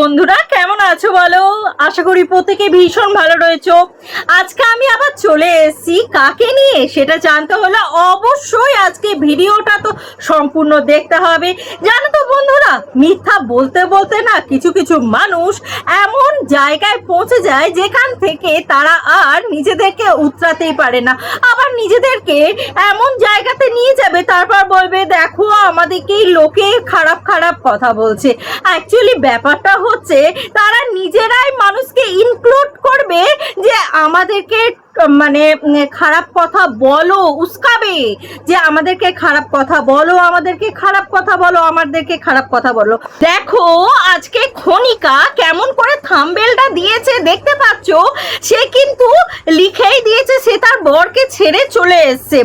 বন্ধুরা, কেমন আছো বলো? আশা করি প্রত্যেকে ভীষণ ভালো রয়েছো। আজকে আমি আবার চলে এসেছি। কাকে নিয়ে? সেটা জানতে হলে অবশ্যই আজকে ভিডিওটা তো সম্পূর্ণ দেখতে হবে। জানো বন্ধুরা, মিথ্যা বলতে বলতে না কিছু কিছু মানুষ এমন জায়গায় পৌঁছে যায় যেখান থেকে তারা আর নিজেদেরকে উতরাতেই পারে না। আবার নিজেদেরকে এমন জায়গাতে নিয়ে যাবে, তারপর বলবে, দেখো, আমাদেরকেই লোকে খারাপ খারাপ কথা বলছে। অ্যাকচুয়ালি ব্যাপারটা হচ্ছে, তারা নিজেরাই মানুষকে ইনক্লুড করবে যে আমাদেরকে মানে খারাপ কথা বলো, উস্কাবে। যে আমাদেরকে খারাপ কথা বলো, আমাদেরকে খারাপ কথা বলো, আমাদেরকে খারাপ কথা বলো। দেখো, আজকে খনিকা কেমন করে থাম্বেলটা দিয়েছে, দেখতে পাচ্ছ? সে কিন্তু লিখেই দিয়েছে, সে তার বরকে ছেড়ে চলে এসছে।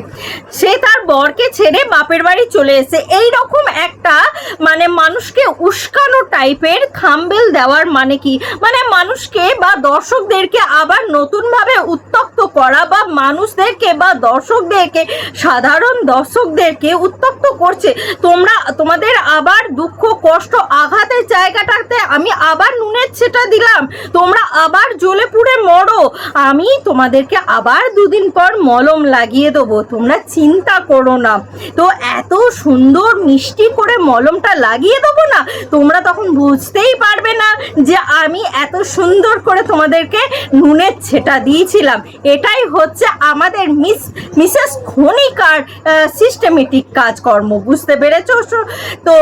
সে তার বরকে ছেড়ে বাপের বাড়ি চলে এসছে। এই রকম একটা মানে মানুষকে উস্কানো টাইপের থাম্বেল দেওয়ার মানে কি? মানে মানুষকে বা দর্শকদেরকে আবার নতুনভাবে উত্তক্ত করা বা মানুষদেরকে বা দর্শকদেরকে, সাধারণ দর্শকদেরকে উত্তক্ত করছে। তোমরা, তোমাদের আবার দুঃখ, কষ্ট আঘাতের জায়গাটাতে আমি আবার নুনের ছেটা দিলাম। তোমরা আবার জ্বলে পুড়ে মরো। আমি তোমাদেরকে আবার দুদিন পর মলম লাগিয়ে দেবো। তোমরা চিন্তা করো না। তো এত সুন্দর মিষ্টি করে মলমটা লাগিয়ে দেবো না, তোমরা তখন বুঝতেই পারবে না যে আমি এত সুন্দর করে তোমাদেরকে নুনের ছেটা দিয়েছিলাম। এটাই হচ্ছে আমাদের মিস, মিসেস খনিকার সিস্টেমেটিক কাজকর্ম। বুঝতে পেরেছ? তো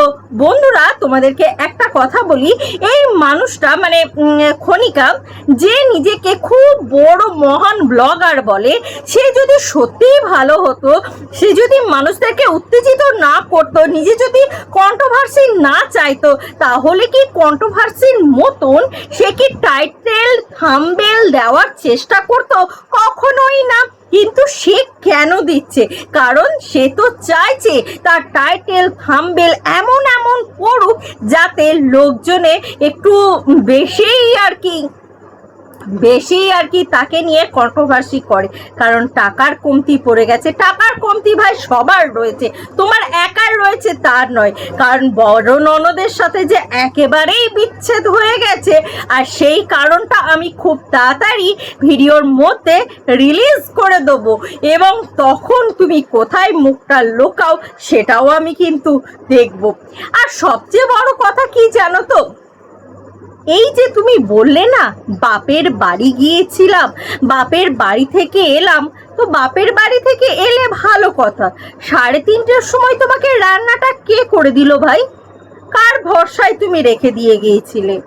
বন্ধুরা, তোমাদেরকে একটা কথা বলি। এই মানুষটা মানে উম, খনিকা যে নিজেকে খুব বড় মহান ব্লগার বলে সে যদি সত্যিই ভালো হতো সে যদি মানুষদেরকে উত্তেজিত না করতো নিজে যদি কন্ট্রোভার্সি না চাইতো তাহলে কি কন্ট্রোভার্সির মতন সে কি টাইটেল থাম্বেল দেওয়ার চেষ্টা করতো? কখনোই না। কিন্তু সে কেন দিচ্ছে? কারণ সে তো চাইছে তার টাইটেল থাম্বেল এমন এমন পড়ুক যাতে লোকজনে একটু বেশিই আর কি বেশি আর কি তাকে নিয়ে কন্ট্রোভার্সি করে। কারণ টাকার কমতি পড়ে গেছে। টাকার কমতি ভাই সবার রয়েছে। তোমার একার রয়েছে, তার নয়। কারণ বড় ননদের সাথে যে একেবারেই বিচ্ছেদ হয়ে গেছে, আর সেই কারণটা আমি খুব তাড়াতাড়ি ভিডিওর মধ্যে রিলিজ করে দেবো। এবং তখন তুমি কোথায় মুখটা লোকাও, সেটাও আমি কিন্তু দেখব। আর সবচেয়ে বড় কথা কি জানো তো? এই যে তুমি বললে না, বাপের বাড়ি গিয়েছিলাম, বাপের বাড়ি থেকে এলাম, তো বাপের বাড়ি থেকে এলে ভালো কথা। সাড়ে তিনটের সময় তোমাকে রান্নাটা কে করে দিল ভাই? কার ভরসায় তুমি রেখে দিয়ে গিয়েছিলে?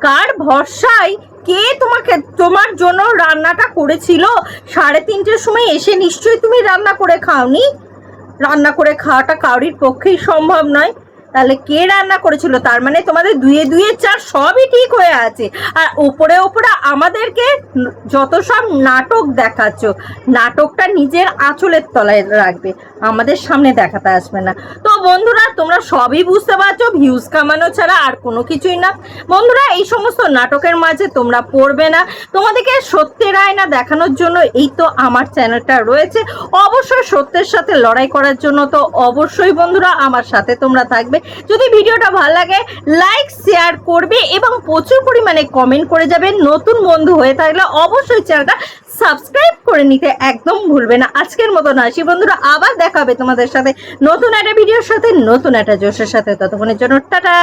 কার ভরসায় কে তোমাকে, তোমার জন্য রান্নাটা করেছিল? সাড়ে তিনটের সময় এসে নিশ্চয়ই তুমি রান্না করে খাওনি? রান্না করে খাওয়াটা কারোর পক্ষেই সম্ভব নয়। তাহলে কে রান্না করেছিল? তার মানে তোমাদের দুয়ে দুয়ে চার সবই ঠিক হয়ে আছে। আর ওপরে ওপরে আমাদেরকে যত সব নাটক দেখাচ্ছ, নাটকটা নিজের আঁচলের তলায় রাখবে। আমাদের সামনে দেখাতে আসবে না। তো বন্ধুরা, তোমরা সবই বুঝতে পারছ ভিউজ কামানো ছাড়া আর কোনো কিছুই না। বন্ধুরা, এই সমস্ত নাটকের মাঝে তোমরা পড়বে না। তোমাদেরকে সত্যের আয়না দেখানোর জন্য এই তো আমার চ্যানেলটা রয়েছে। অবশ্যই সত্যের সাথে লড়াই করার জন্য তো অবশ্যই বন্ধুরা, আমার সাথে তোমরা থাকবে। যদি ভিডিওটা ভালো লাগে লাইক শেয়ার করবে এবং প্রচুর পরিমাণে কমেন্ট করে যাবে। নতুন বন্ধু হয়ে থাকলে অবশ্যই চ্যানেলটা সাবস্ক্রাইব করে নিতে একদম ভুলবে না। আজকের মতন সেই বন্ধুরা, আবার দেখাবে তোমাদের সাথে নতুন একটা ভিডিওর সাথে, নতুন একটা জোশের সাথে। ততক্ষণের জন্য টাটা!